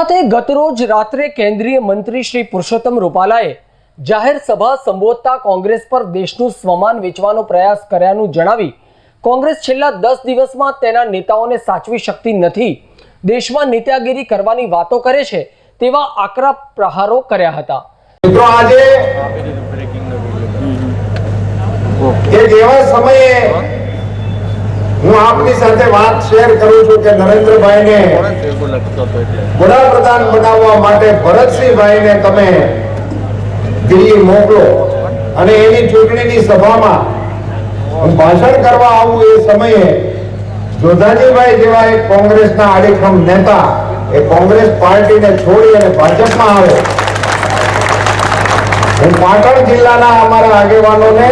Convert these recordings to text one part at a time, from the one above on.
અને ગતરોજ રાત્રે કેન્દ્રીય મંત્રી શ્રી પુરુષોત્તમ રૂપાલાએ જાહેર સભા સંબોધતા કોંગ્રેસ પર દેશનું સ્વમાન વેચવાનો પ્રયાસ કર્યાનું જણાવી કોંગ્રેસ છેલ્લા દસ દિવસમાં તેના નેતાઓને સાચવી શકતી નથી. દેશમાં નેતાગીરી કરવાની વાતો કરે છે તેવા આકરા પ્રહારો કર્યા હતા. આજે એવા સમયે હું આપની સાથે વાત શેર કરું છું કે નરેન્દ્રભાઈને વડાપ્રધાન બનાવવા માટે ભરતસિંહભાઈને તમે મોકલો અને એની ચૂંટણીની સભામાં ભાષણ કરવા આવું એ સમયે જોધાજીભાઈ જેવા એક કોંગ્રેસના આડીખમ નેતા એ કોંગ્રેસ પાર્ટીને છોડી અને ભાજપમાં આવે. હું પાટણ જિલ્લાના અમારા આગેવાનોને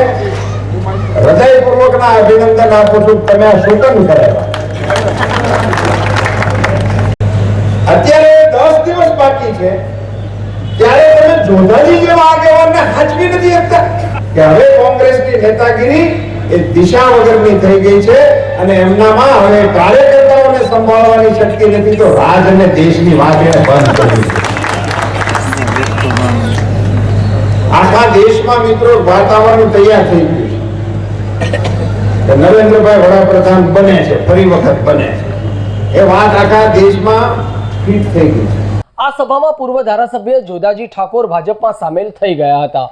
હૃદયપૂર્વકના અભિનંદન આપું છું. તમે આ શું કેમ કરાવ્યા અત્યારે દસ દિવસ બાકી છે. ત્યારે તમે જોધાજી જેવા આગેવાનને હાચવી નથી શકતા કે હવે કોંગ્રેસની નેતાગીરી એ દિશા વગરની થઈ ગઈ છે અને એમનામાં હવે કાર્યકર્તાઓને સંભાળવાની શક્તિ નથી તો રાજ અને દેશની વાત એને બંધ કરવી છે. આખા દેશમાં મિત્રો વાતાવરણ તૈયાર થઈ ગયું. નરેન્દ્રભાઈ વડાપ્રધાન બને છે, ફરી વખત બને છે. એ વાત આખા દેશમાં ફિટ થઈ ગઈ છે. આ સભામાં પૂર્વ ધારાસભ્ય જોદાજી ઠાકોર ભાજપમાં સામેલ થઈ ગયા હતા.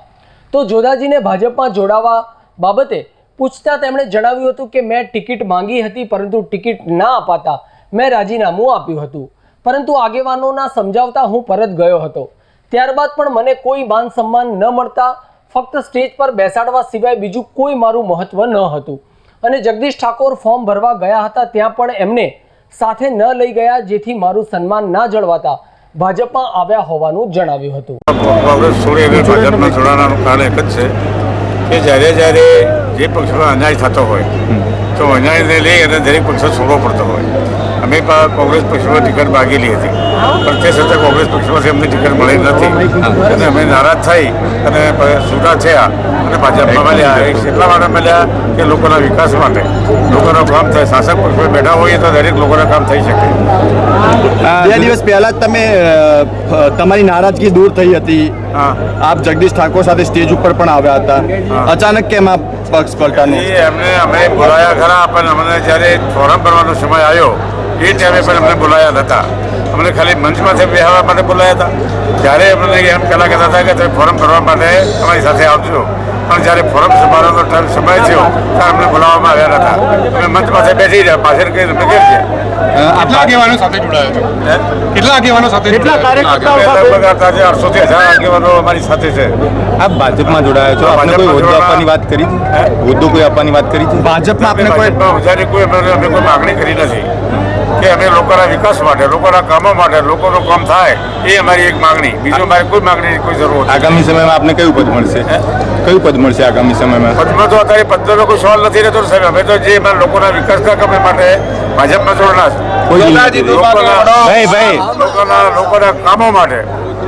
તો જોદાજીને ભાજપમાં જોડાવા બાબતે પૂછતા તેમણે જણાવ્યું હતું કે મેં ટિકિટ માંગી હતી, પરંતુ ટિકિટ ના અપાતા. મેં રાજીનામું આપ્યું હતું. પરંતુ આગેવાનોના સમજાવતા હું પરત ગયો હતો. ત્યારબાદ પણ મને કોઈ માન સન્માન ન મળતા ફક્ત સ્ટેજ પર બેસાડવા સિવાય બીજું કોઈ મારું મહત્વ ન હતું. અને જગદીશ ઠાકોર ફોર્મ ભરવા ગયા હતા ત્યાં પણ એમને સાથે ન લઈ ગયા જેથી મારું સન્માન ના જળવાતા ભાજપમાં આવ્યા હોવાનું જણાવ્યું હતું. કોંગ્રેસ છોડી અને ભાજપમાં જોડાવાનું કારણ એક જ છે કે જ્યારે જ્યારે જે પક્ષમાં અન્યાય થતો હોય તો અન્યાયને લઈ અને દરેક પક્ષો છોડવો પડતો હોય. અમે પણ કોંગ્રેસ પક્ષમાં ટિકિટ માગેલી હતી. પણ તે છતાં કોંગ્રેસ પક્ષમાંથી અમને ટિકિટ મળી નથી. અને અમે નારાજ થઈ અને છૂટા થયા અને ભાજપમાં મળ્યા. એટલા માટે મળ્યા કે લોકોના વિકાસ માટે. લોકોનું કામ થાય. શાસક પક્ષમાં બેઠા હોઈએ તો દરેક લોકોના કામ થઈ શકે. બે દિવસ પહેલા જ તમે તમારી નારાજગી દૂર થઈ હતી. આપ જગદીશ ઠાકોર સાથે સ્ટેજ ઉપર પણ આવ્યા હતા. અચાનક કેમ આ પક્ષ પલટાનું? એમને અમે બોલાયા ખરા પણ અમને જ્યારે ફોરમ ભરવાનો સમય આવ્યો એ ટાઈમે પણ અમને બોલાયા નહોતા અમને ખાલી મંચમાંથી બેહવા માટે બોલાયા હતા. ત્યારે અમને એમ પહેલાં કહેતા હતા કે તમે ફોરમ ભરવા માટે અમારી સાથે આવજો. પણ જ્યારે ફોરમ ભરવાનો ટાઈમ સમય થયો ત્યારે અમને બોલાવવામાં આવ્યા નહોતા અમે મંચ પાસે બેસી રહ્યા પાછળ કઈ અમે ઘેર ગયા. કેટલા આગેવાનો સાથે જોડાયો છો? કેટલા આગેવાનો સાથે કેટલા? કાર્યકર્તાઓ લગભગ હજાર આગેવાનો અમારી સાથે છે. આપ ભાજપમાં જોડાયા છો? આપને કોઈ હોદ્દો આપવાની વાત કરી? હોદ્દો કોઈ આપવાની વાત કરી છે? ભાજપમાં આપણે કોઈ કોઈ અમે કોઈ માગણી કરી નથી. કે અમે લોકોના વિકાસ માટે, લોકોના કામો માટે, લોકોનું કામ થાય, એ અમારી એક માગણી. બીજું અમારી કોઈ માગણી કોઈ જરૂર આગામી સમયમાં આપને કયું પદ મળશે? કયું પદ મળશે આગામી સમયમાં? પદમાં તો અત્યારે પદનો કોઈ સવાલ નથી રહેતો સાહેબ. અમે તો જે અમારા લોકોના વિકાસના કામ માટે ભાજપમાં જોડના છે. લોકોના- ભાઈ ભાઈ. લોકોના લોકોના કામો માટે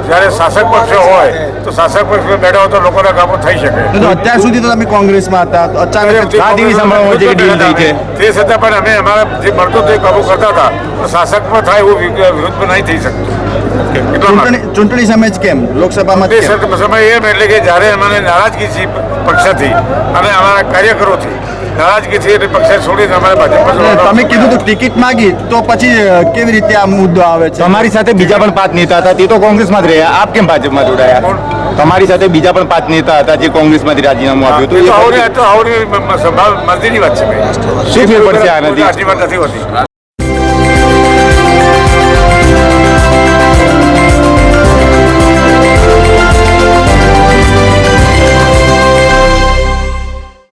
જ્યારે શાસક પક્ષ હોય તો શાસક પક્ષ બેઠા હોય તો લોકોના કામો થઈ શકે. અત્યાર સુધી તો તમે કોંગ્રેસમાં હતા તો અચાનક આ ટીવી સાંભળવા મળે ડીલ થઈ છે. તે છતાં પણ અમે અમારા જે મળતો તે કાબુ કરતા હતા. તો શાસકમાં થાય એવું વિરુદ્ધ વિરોધમાં નહીં થઈ શકતું. ચૂંટણી સમય જ કેમ? લોકસભામાં જ સમય એમ એટલે કે જ્યારે અમને નારાજગી છે પક્ષથી અને અમારા કાર્યકરોથી. નારાજગી છે એટલે પક્ષ છોડીને અમારે ભાજપ તમે કીધું તો ટિકિટ માંગી તો પછી કેવી રીતે આ મુદ્દો આવે છે? તમારી સાથે બીજા પણ પાંચ નેતા હતા તે તો કોંગ્રેસમાં જ રહ્યા. આપ કેમ ભાજપમાં જોડાયા? તમારી સાથે બીજા પણ પાંચ નેતા હતા જે કોંગ્રેસમાંથી રાજીનામું આપ્યું હતું. આવડી- એ તો આવડી મ- મ- સંભાળ મરજીની વાત છે શું ફેર પડશે નથી હોતી.